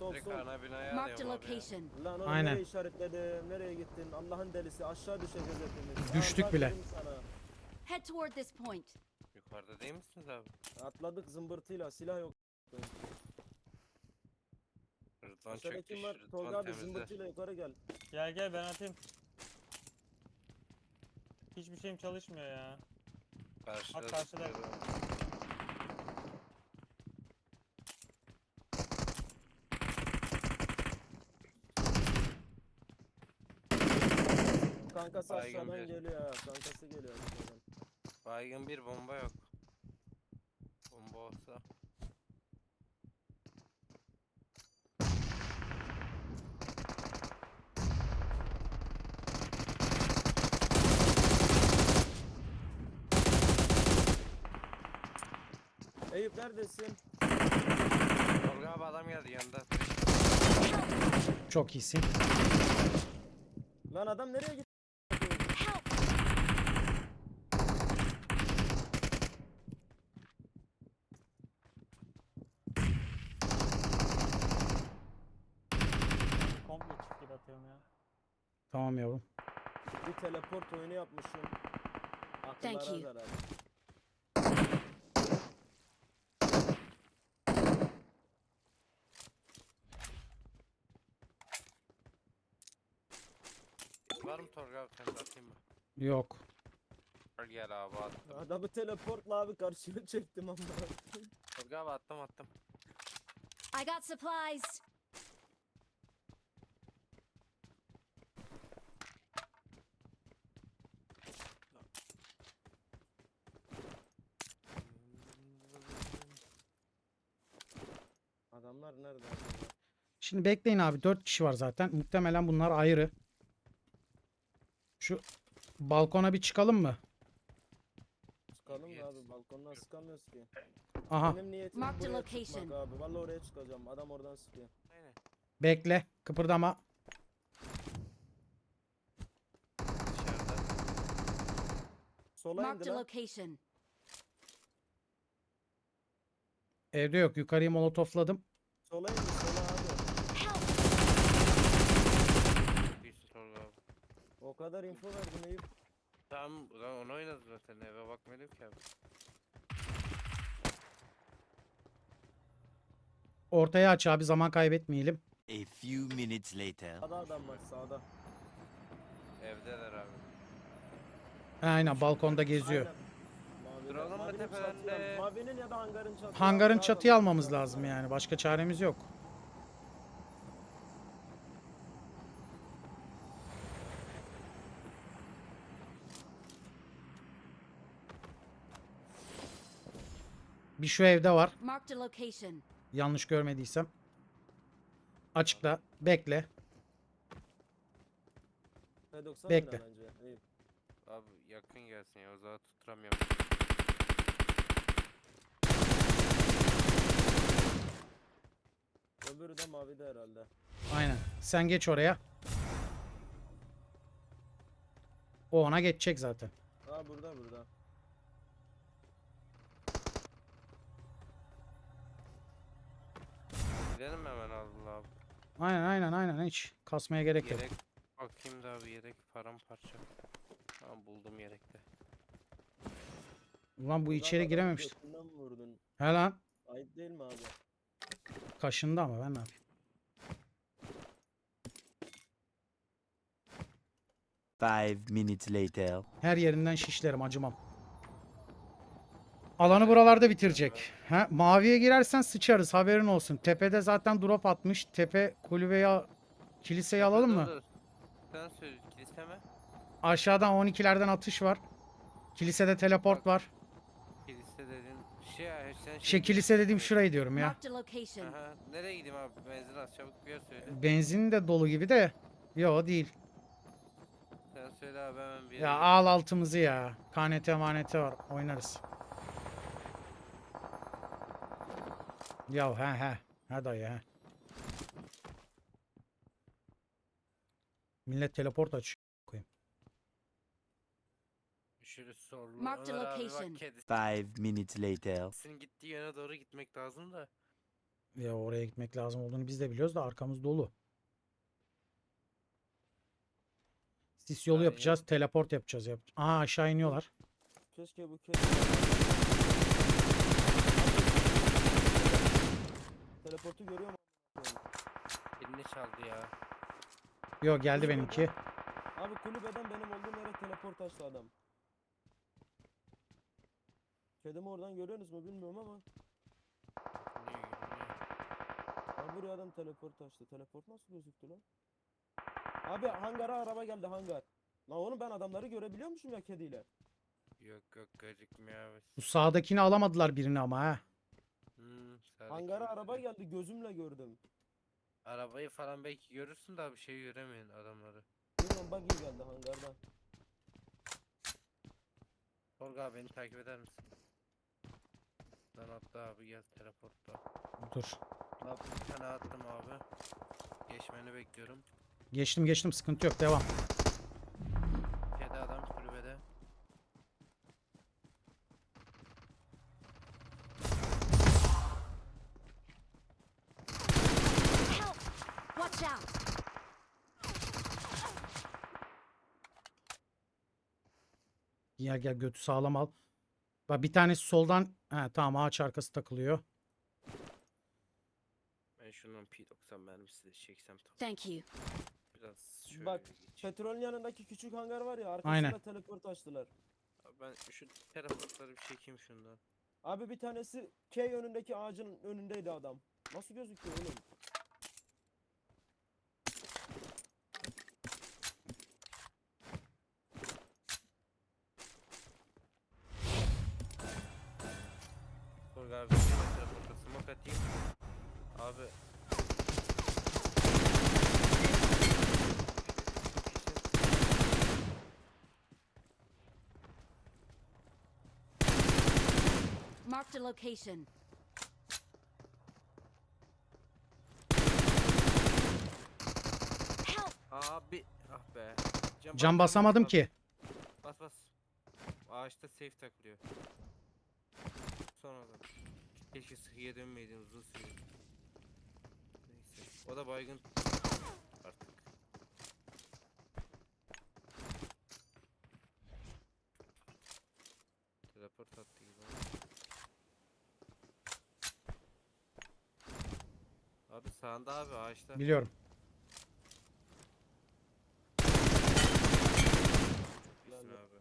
sol Direkt sol. ana binaya Marked a alıyorum abi ya. location. Lan Aynen. nereye işaretledim? Nereye gittin? Allah'ın delisi aşağı düşeceğiz hepimiz. Düştük bile. dedim sana. Head toward this point. Yukarıda değil misiniz abi? Atladık zımbırtıyla silah yok. Rıdvan Aşağıda çöktü. kim var? Tolga Rıdvan abi zımbırtıyla yukarı gel. Gel gel ben atayım. Hiçbir şeyim çalışmıyor ya. Karşıda. Bak karşıda. tutuyor. Kankası Baygın aşağıdan bir. geliyor ha. Kankası geliyor aşağıdan. Baygın bir bomba yok. Bomba olsa. Eyüp neredesin? Tolga abi adam geldi yanında. Çok iyisin. Lan adam nereye gitti? Tamam yavrum. Bir teleport oyunu yapmışım. Thank Akıllara you. zarar. Var mı Tolga abi sen de atayım mı? Yok. Gel gel abi attım. Adamı teleportla abi karşıya çektim ama. Tolga abi attım attım. I got supplies. Adamlar nerede? acaba? Şimdi bekleyin abi. 4 kişi var zaten. Muhtemelen bunlar ayrı. Şu balkona bir çıkalım mı? Çıkalım da abi balkondan sıkamıyoruz ki. Aha. Benim niyetim Mark the buraya location. çıkmak abi. Vallahi oraya çıkacağım. Adam oradan sıkıyor. Aynen. Bekle. Kıpırdama. Dışarıda. Sola Marked indi a lan. location. Evde yok. Yukarıyı molotofladım. Sola indi sola abi. Help! Çok iyisin Tolga abi. O kadar info verdin Eyüp. Tamam ulan onu oynadı zaten eve bakmadım ki abi. Ortaya aç abi. Zaman kaybetmeyelim. A few minutes later. Sağda adam var sağda. Evdeler abi. Aynen balkonda geziyor. Aynen. Duralım mı mavinin tepeden çatıya- de? Mavinin ya da hangarın çatıya. Hangarın bakın almamız lazım yani. Başka çaremiz yok. Bir şu evde var. Marked a location. Yanlış görmediysem. Açıkla. Bekle. P90 Bekle. Abi yakın gelsin ya uzağa tutturamıyorum. Öbürü de mavide herhalde. Aynen. Sen geç oraya. O ona geçecek zaten. Aa burada burada. Gidelim hemen Allah abi. Aynen aynen aynen hiç kasmaya gerek yok. Yedek bakayım da abi yedek paramparça. Tamam buldum yedekte. Ulan bu içeri adamı girememiş. götünden mi vurdun? He lan. Ait değil mi abi? Kaşındı ama ben ne yapayım. Five minutes later. Her yerinden şişlerim acımam. Alanı buralarda bitirecek. Ha, maviye girersen sıçarız haberin olsun. Tepede zaten drop atmış. Tepe kulübeyi al- kiliseyi alalım mı? dur. Sen söyle kilise mi? Aşağıdan 12'lerden atış var. Kilisede teleport var. Kilise dedin. Şey sen Şey kilise dediğim şurayı diyorum ya. Marked a location. Aha, nereye gideyim abi? Benzin az çabuk bir yer söyle. Benzin de dolu gibi de. Yo değil. Söyle abi hemen bir yere Ya al altımızı ya. KNT manete var. Oynarız. Ya he he. He dayı he. Millet teleport aç. Şöyle sorulu. Ömer abi bak location. kedisi. Five minutes later. Kedisinin gittiği yöne doğru gitmek lazım da. Ve oraya gitmek lazım olduğunu biz de biliyoruz da arkamız dolu. Sis yolu Aynen. yapacağız, teleport yapacağız. Yap Aa aşağı iniyorlar. Keşke bu kedi... Teleportu görüyor musun? Elini çaldı ya. Yo geldi benimki. Abi kulübeden benim olduğum yere teleport açtı adam. Kedimi oradan görüyorsunuz mu bilmiyorum ama. Görünüyor. Abi buraya adam teleport açtı. Teleport nasıl gözüktü lan? Abi hangara araba geldi hangar. Lan oğlum ben adamları görebiliyormuşum ya kediyle. Yok yok gözükmüyor abi. Bu sağdakini alamadılar birini ama ha. Hmm, sağdaki Hangara araba geldi gözümle gördüm. Arabayı falan belki görürsün de bir şey göremiyorsun adamları. Bilmiyorum buggy geldi hangardan. Tolga abi beni takip eder misin? Lan attı abi gel teleportta. Dur. Abi bir tane attım abi. Geçmeni bekliyorum. Geçtim geçtim sıkıntı yok devam. Kedi adam kulübede. Help! Watch out! Gel gel götü sağlam al. Bak bir tanesi soldan. He tamam ağaç arkası takılıyor. Ben şunun P90 mermisi de çeksem tamam. Thank you. Biraz şöyle Bak. Petrolün yanındaki küçük hangar var ya arkasına Aynen. teleport açtılar. Abi Ben şu teleportları bir çekeyim şundan. Abi bir tanesi K önündeki ağacın önündeydi adam. Nasıl gözüküyor oğlum? Tolga abi bir teleporta smoke atayım. Abi. Marked a location. Help! Abi ah be. Can, Can bas, basamadım bas. ki. Bas bas. Ağaçta safe takılıyor. Sonradan. Keşke sıkıya dönmeydin uzun süre. Neyse. O da baygın. Artık. Sağında abi ağaçta. Biliyorum. Gitsin abi.